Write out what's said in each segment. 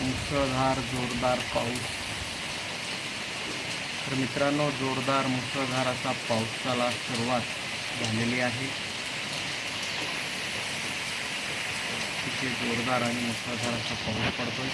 मुसळधार जोरदार पाऊस. तर मित्रांनो जोरदार मुसळधार असा पावसाला सुरुवात झालेली आहे. तिथे जोरदार आणि मुसळधार असा पाऊस पडतोय.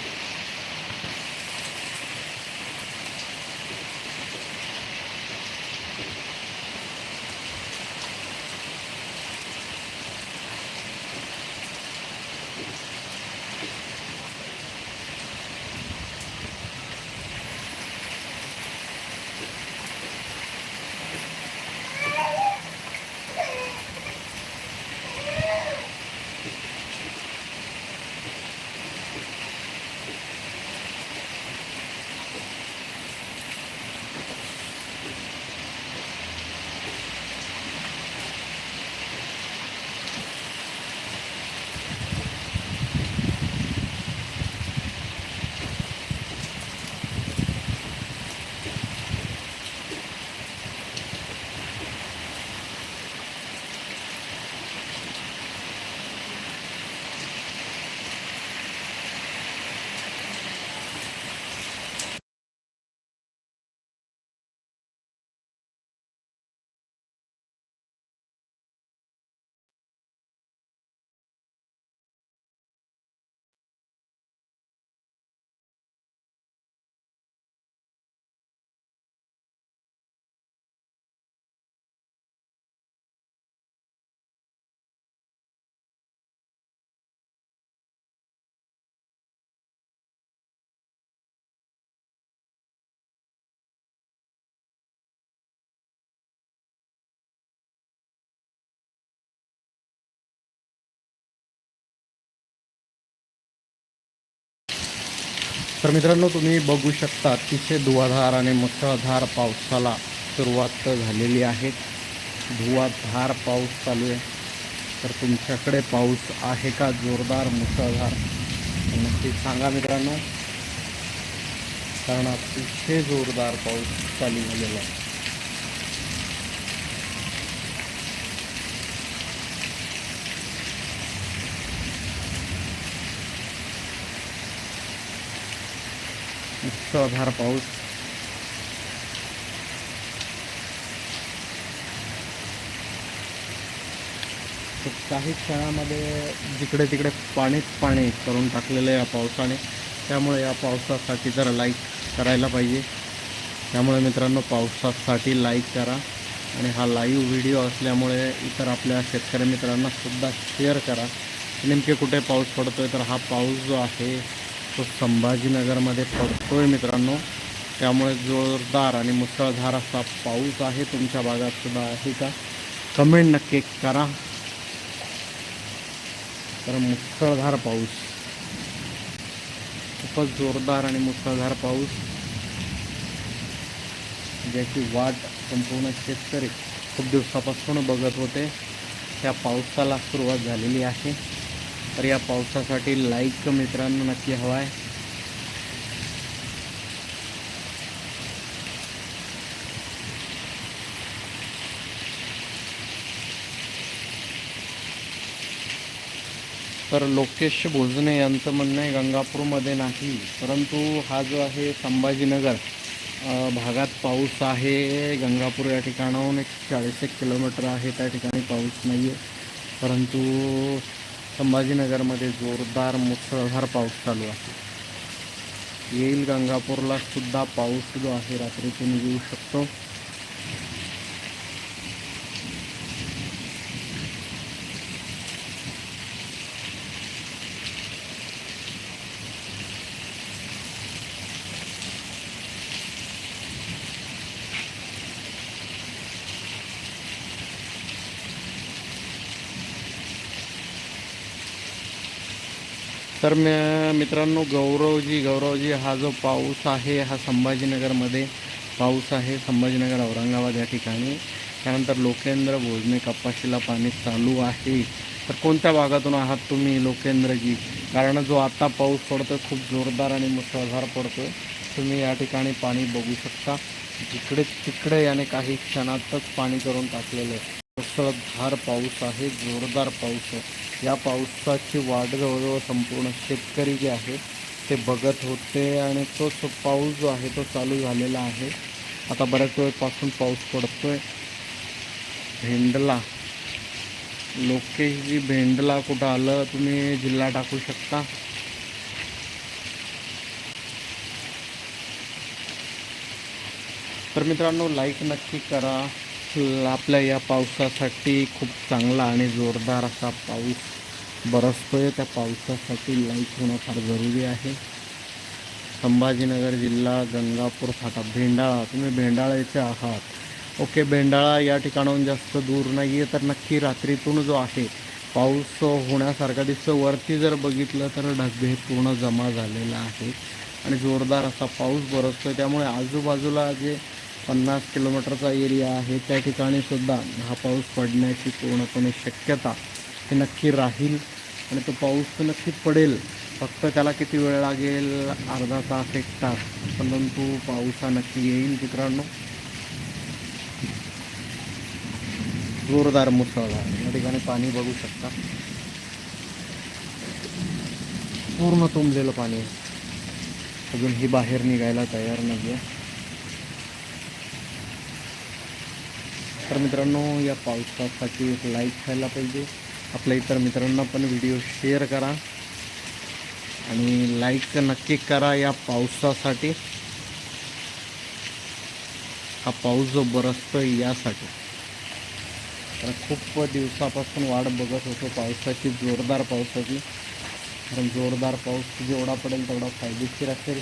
तर मित्रांनो तुम्ही बघू शकता अतिशय धुवाधार आणि मुसळधार पावसाला सुरुवात झालेली आहे. धुवाधार पाऊस चालू आहे. तर तुमच्याकडे पाऊस आहे का? जोरदार मुसळधार. नक्की सांगा मित्रांनो. कारण अतिशय जोरदार पाऊस चालू झालेला आहे. मुसळधार पाऊस. काही क्षणामध्ये जिकडे तिकडे पाणीच पाणी करून टाकलेलं आहे या पावसाने. त्यामुळे या पावसासाठी जरा लाईक करायला पाहिजे. त्यामुळे मित्रांनो पावसासाठी लाईक करा. आणि हा लाईव्ह व्हिडिओ असल्यामुळे इतर आपल्या शेतकरी मित्रांना सुद्धा शेअर करा. नेमके कुठे पाऊस पडतो आहे तर हा पाऊस जो आहे तो संभाजीनगरमध्ये पडतो आहे मित्रांनो. त्यामुळे जोरदार आणि मुसळधार असा पाऊस आहे तुमच्या भागात सुद्धा आहे का? कमेंट नक्की करा. तर मुसळधार पाऊस. खूपच जोरदार आणि मुसळधार पाऊस. ज्याची वाट संपूर्ण शेतकरी खूप दिवसापासून बघत होते. त्या पावसाला सुरुवात झालेली आहे. तर या पावसासाठी लाईक मित्रांनो नक्की हवा आहे तर लोकेश भोजने यांचं म्हणणं आहे गंगापूरमध्ये नाही परंतु हा जो आहे संभाजीनगर भागात पाऊस आहे. गंगापूर या ठिकाणाहून एक चाळीस एक किलोमीटर आहे त्या ठिकाणी पाऊस नाही आहे परंतु संभाजीनगरमध्ये जोरदार मुसळधार पाऊस चालू आहे. येईल गंगापूरला सुद्धा पाऊस जो आहे रात्री तुम्ही येऊ शकतो. तर म- मित्रांनो गौरवजी गौरवजी हा जो पाऊस आहे हा संभाजीनगरमध्ये पाऊस आहे. संभाजीनगर औरंगाबाद या ठिकाणी. त्यानंतर लोकेंद्र भोजने कपाशीला पाणी चालू आहे. तर कोणत्या भागातून आहात तुम्ही लोकेंद्रजी? कारण जो आता पाऊस पडतो खूप जोरदार आणि मुसळधार पडतो तुम्ही या ठिकाणी पाणी बघू शकता. जिकडे तिकडे याने काही क्षणातच पाणी करून टाकलेलं आहे. मुसळधार पाऊस आहे जोरदार पाऊस आहे. या पावसाची वाट जवळजवळ संपूर्ण शेतकरी जे आहे ते बघत होते आणि तो पाऊस जो आहे तो चालू झालेला आहे. आता बऱ्याच वेळपासून पाऊस पडतो आहे भेंडला. लोकेश जी भेंडला कुठं आलं तुम्ही जिल्हा टाकू शकता? तर मित्रांनो लाईक नक्की करा. आपल्या या पावसासाठी खूप चांगला आणि जोरदार असा पाऊस बरसतोय त्या पावसासाठी लाइट होणं फार जरुरी आहे. संभाजीनगर जिल्हा गंगापूर फाटा भेंडाळा तुम्ही भेंडाळ्याचे आहात. ओके भेंडाळा या ठिकाणाहून जास्त दूर नाही आहे तर नक्की रात्रीतून जो आहे पाऊस होण्यासारखा दिसतो. वरती जर बघितलं तर ढगे पूर्ण जमा झालेला आहे. आणि जोरदार असा पाऊस बरसतो त्यामुळे आजूबाजूला जे पन्नास किलोमीटरचा एरिया आहे. त्या ठिकाणीसुद्धा हा पाऊस पडण्याची पूर्णपणे शक्यता ही नक्की राहील आणि तो पाऊस तर नक्की पडेल. फक्त त्याला किती वेळ लागेल? अर्धा तास एक तास. परंतु पाऊस हा नक्की येईल मित्रांनो. जोरदार मुसळधार. या ठिकाणी पाणी बघू शकता. पूर्ण तुंबलेलं पाणी. अजून ही बाहेर निघायला तयार नाही आहे तर मित्रांनो या पावसासाठी एक लाईक व्हायला पाहिजे. आपल्या इतर मित्रांना पण व्हिडिओ शेअर करा. आणि लाईक नक्की करा या पावसासाठी. हा पाऊस जो बरसतो यासाठी. तर खूप दिवसापासून वाट बघत होतो पावसाची जोरदार पावसाची. कारण जोरदार पाऊस जेवढा पडेल तेवढा फायदेशीर असेल.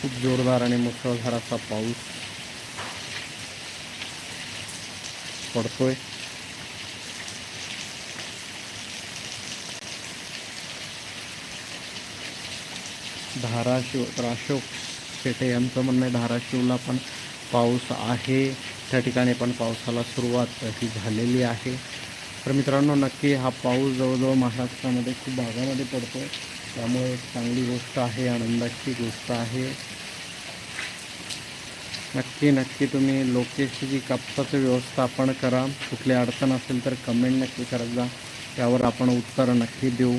खूप जोरदार आणि मुसळधार असा पाऊस पडतोय. धाराशिव राशोक शेटे यांचं म्हणणं आहे धाराशिवला पण पाऊस आहे. त्या ठिकाणी पण पावसाला सुरुवात ही झालेली आहे. तर मित्रांनो नक्की हा पाऊस जवळजवळ महाराष्ट्रामध्ये खूप भागामध्ये पडतो आहे त्यामुळे एक चांगली गोष्ट आहे आनंदाची गोष्ट आहे. नक्की नक्की तुम्ही लोकेशची जी कापसाचं व्यवस्थापन करा. कुठली अडचण असेल तर कमेंट नक्की करत जा. त्यावर आपण उत्तर नक्की देऊ.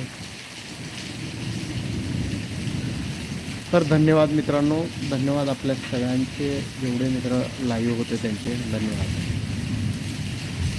तर धन्यवाद मित्रांनो. धन्यवाद आपल्या सगळ्यांचे. जेवढे मित्र लाईव्ह होते त्यांचे धन्यवाद.